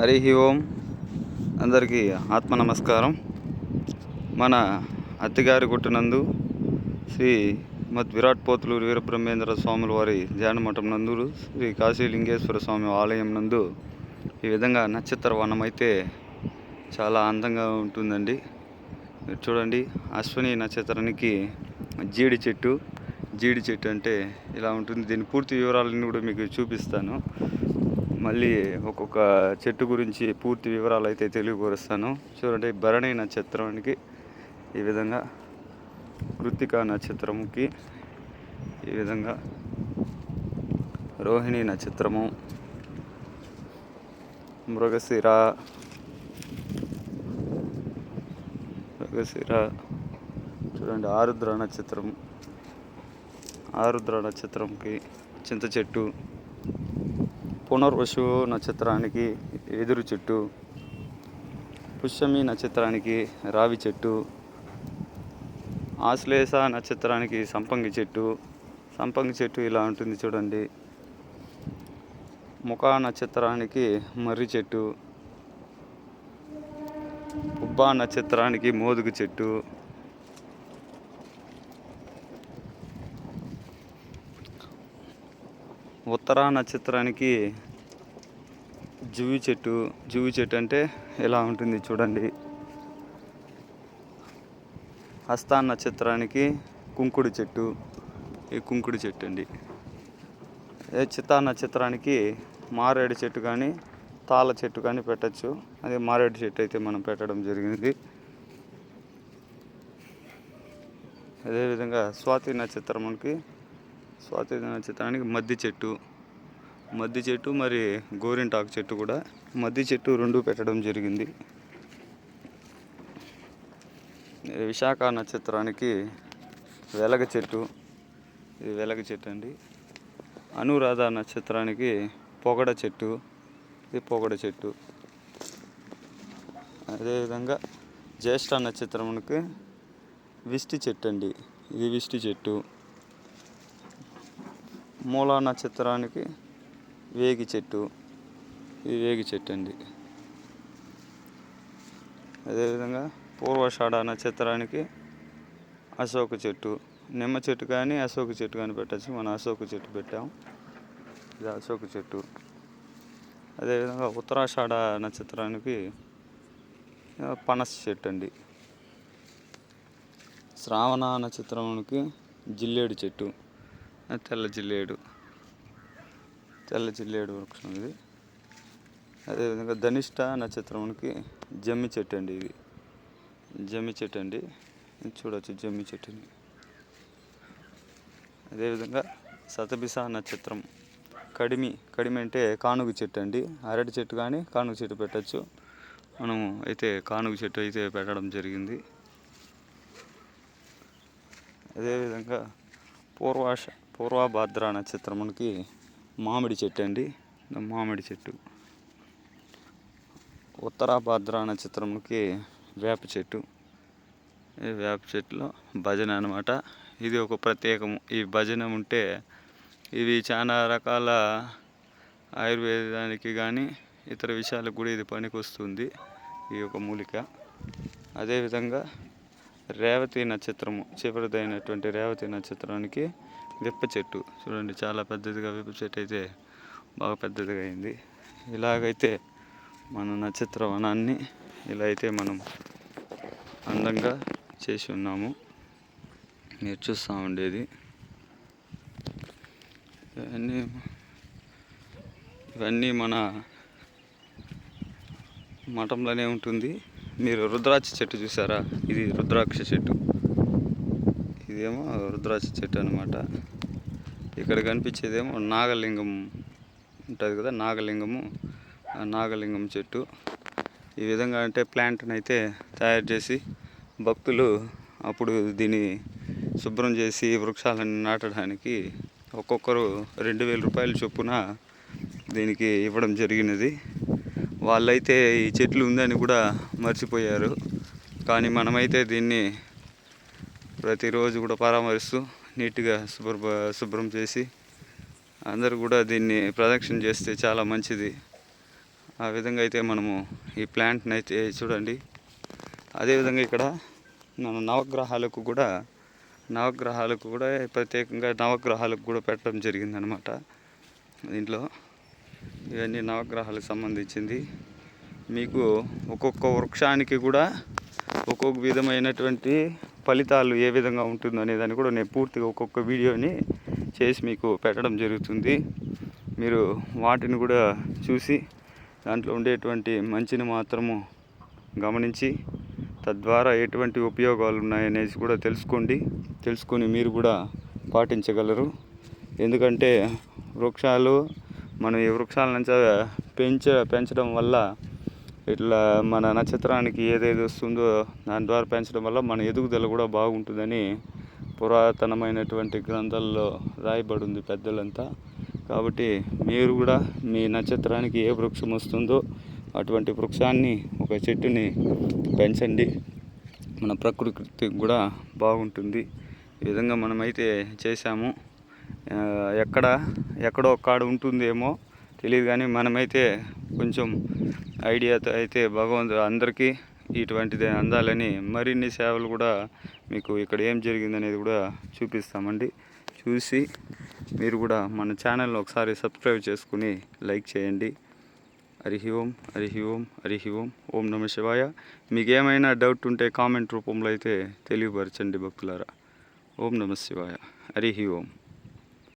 హరి ఓం. అందరికీ ఆత్మ నమస్కారం. మన అత్తిగారి గుట్టునందు శ్రీ మత్ విరాట్ పోతులూరు వీరబ్రహ్మేంద్ర స్వాముల వారి ధ్యానమఠం నందు శ్రీ కాశీలింగేశ్వర స్వామి ఆలయం నందు ఈ విధంగా నక్షత్ర వనం అయితే చాలా అందంగా ఉంటుందండి. చూడండి అశ్విని నక్షత్రానికి జీడి చెట్టు. జీడి చెట్టు అంటే ఇలా ఉంటుంది. దీని పూర్తి వివరాలన్నీ కూడా మీకు చూపిస్తాను. మళ్ళీ ఒక్కొక్క చెట్టు గురించి పూర్తి వివరాలు అయితే తెలియకూరుస్తాను చూడండి భరణి నక్షత్రానికి ఈ విధంగా కృత్తిక నక్షత్రముకి ఈ విధంగా రోహిణి నక్షత్రము మృగశిర మృగశిర చూడండి ఆరుద్ర నక్షత్రం ఆరుద్ర నక్షత్రంకి చింత చెట్టు పునర్వసు నక్షత్రానికి ఎదురు చెట్టు పుష్యమి నక్షత్రానికి రావి చెట్టు ఆశ్లేష నక్షత్రానికి సంపంగి చెట్టు. సంపంగి చెట్టు ఇలా ఉంటుంది చూడండి. ముఖ నక్షత్రానికి మర్రి చెట్టు. ఉబ్బా నక్షత్రానికి మోదుగు చెట్టు. ఉత్తరా నక్షత్రానికి జువి చెట్టు జువి చెట్టు అంటే ఎలా ఉంటుంది చూడండి. హస్తా నక్షత్రానికి కుంకుడు చెట్టు ఈ కుంకుడు చెట్టు అండి. చిత్తా నక్షత్రానికి మారేడు చెట్టు కానీ తాళ చెట్టు కానీ పెట్టచ్చు. అదే మారేడు చెట్టు అయితే మనం పెట్టడం జరిగింది. అదేవిధంగా స్వాతి నక్షత్రంకి స్వాతి నక్షత్రానికి మద్ది చెట్టు. మద్ది చెట్టు మరి గోరింటాకు చెట్టు కూడా. మద్ది చెట్టు రెండు పెట్టడం జరిగింది. విశాఖ నక్షత్రానికి వెలగ చెట్టు. ఇది వెలగ చెట్టు అండి. అనురాధ నక్షత్రానికి పొగడ చెట్టు. ఇది పొగడ చెట్టు. అదేవిధంగా జ్యేష్ఠ నక్షత్రమునికి విష్టి చెట్టు అండి. ఇది విష్టి చెట్టు. మూలా నక్షత్రానికి వేగి చెట్టు. ఇది వేగి చెట్టు అండి. అదేవిధంగా పూర్వషాఢ నక్షత్రానికి అశోక చెట్టు. నిమ్మ చెట్టు కానీ అశోక చెట్టు కానీ పెట్టచ్చు. మనం అశోక చెట్టు పెట్టాం. ఇది అశోక చెట్టు. అదేవిధంగా ఉత్తరాషాఢ నక్షత్రానికి ఆ, పనస చెట్టు అండి. శ్రావణ నక్షత్రానికి జిల్లేడు చెట్టు. తెల్ల జిల్లేడు. తెల్ల జిల్లేడు వృక్షం ఇది. అదేవిధంగా ధనిష్ట నక్షత్రంకి జమ్మి చెట్టు అండి ఇది. జమ్మి చెట్టు అండి. చూడవచ్చు జమ్మి చెట్టుని. అదేవిధంగా సతబిస నక్షత్రం. కడిమి కడిమి అంటే కానుగ చెట్టు అండి. అరటి చెట్టు కానీ కానుగ చెట్టు పెట్టచ్చు. మనము అయితే కానుగ చెట్టు అయితే పెట్టడం జరిగింది. అదేవిధంగా పూర్వాష పూర్వభాద్ర నక్షత్రమునికి మామిడి చెట్టు అండి. మామిడి చెట్టు. ఉత్తరాభాద్ర నక్షత్రమునికి వేప చెట్టు. ఈ వేప చెట్టులో భజన అనమాట ఇది ఒక ప్రత్యేకము. ఈ భజన ఉంటే ఇవి చాలా రకాల ఆయుర్వేదానికి కానీ ఇతర విషయాలకు కూడా ఇది పనికొస్తుంది ఈ యొక్క మూలిక. అదేవిధంగా రేవతి నక్షత్రము చివరిదైనటువంటి రేవతి నక్షత్రానికి విప్ప చెట్టు. చూడండి చాలా పెద్దదిగా విప్ప చెట్టు అయితే బాగా పెద్దదిగా అయింది. ఇలాగైతే మన నక్షత్ర వనాన్ని ఇలా అయితే మనం అందంగా చేసి ఉన్నాము. మీరు చూస్తూ ఉండేది. ఇవన్నీ ఇవన్నీ మన మఠంలోనే ఉంటుంది. మీరు రుద్రాక్ష చెట్టు చూసారా? ఇది రుద్రాక్ష చెట్టు. ఇదేమో రుద్రాక్ష చెట్టు అనమాట ఇక్కడ కనిపించేదేమో నాగలింగం ఉంటుంది కదా నాగలింగము నాగలింగం చెట్టు. ఈ విధంగా అంటే ప్లాంట్ని అయితే తయారు చేసి భక్తులు అప్పుడు దీన్ని శుభ్రం చేసి వృక్షాలను నాటడానికి ఒక్కొక్కరు రెండు వేల రూపాయల చొప్పున దీనికి ఇవ్వడం జరిగినది. వాళ్ళైతే ఈ చెట్లు ఉందని కూడా మర్చిపోయారు. కానీ మనమైతే దీన్ని ప్రతిరోజు కూడా పరామరిస్తూ నీట్గా శుభ్ర శుభ్రం చేసి అందరూ కూడా దీన్ని ప్రదక్షిణ చేస్తే చాలా మంచిది. ఆ విధంగా అయితే మనము ఈ ప్లాంట్ని అయితే చూడండి. అదేవిధంగా ఇక్కడ మన నవగ్రహాలకు కూడా నవగ్రహాలకు కూడా ప్రత్యేకంగా నవగ్రహాలకు కూడా పెట్టడం జరిగిందనమాట దీంట్లో ఇవన్నీ నవగ్రహాలకు సంబంధించింది. మీకు ఒక్కొక్క వృక్షానికి కూడా ఒక్కొక్క విధమైనటువంటి ఫలితాలు ఏ విధంగా ఉంటుందో అనే దాన్ని కూడా నేను పూర్తిగా ఒక్కొక్క వీడియోని చేసి మీకు పెట్టడం జరుగుతుంది. మీరు వాటిని కూడా చూసి దాంట్లో ఉండేటువంటి మంచిని మాత్రము గమనించి తద్వారా ఎటువంటి ఉపయోగాలు ఉన్నాయనేసి కూడా తెలుసుకోండి. తెలుసుకొని మీరు కూడా పాటించగలరు. ఎందుకంటే వృక్షాలు మనం ఈ వృక్షాలను పెంచ పెంచడం వల్ల ఇట్లా మన నక్షత్రానికి ఏదేది వస్తుందో దాని ద్వారా పెంచడం వల్ల మన ఎదుగుదల కూడా బాగుంటుందని పురాతనమైనటువంటి గ్రంథాల్లో రాయబడి ఉంది పెద్దలంతా. కాబట్టి మీరు కూడా మీ నక్షత్రానికి ఏ వృక్షం వస్తుందో అటువంటి వృక్షాన్ని ఒక చెట్టుని పెంచండి. మన ప్రకృతికి కూడా బాగుంటుంది. ఈ విధంగా మనమైతే చేశాము. ఎక్కడ ఎక్కడో కాడ ఉంటుందేమో తెలియదు కానీ మనమైతే కొంచెం ఐడియాతో అయితే భగవంతుడు అందరికీ ఇటువంటిది అందాలని మరిన్ని సేవలు కూడా మీకు ఇక్కడ ఏం జరిగిందనేది కూడా చూపిస్తామండి. చూసి మీరు కూడా మన ఛానల్ని ఒకసారి సబ్స్క్రైబ్ చేసుకుని లైక్ చేయండి. హరి ఓం హరి ఓం హరి ఓం ఓం నమ శివాయ. మీకు ఏమైనా డౌట్ ఉంటే కామెంట్ రూపంలో అయితే తెలియపరచండి భక్తులారా. ఓం నమ శివాయ. హరి ఓం.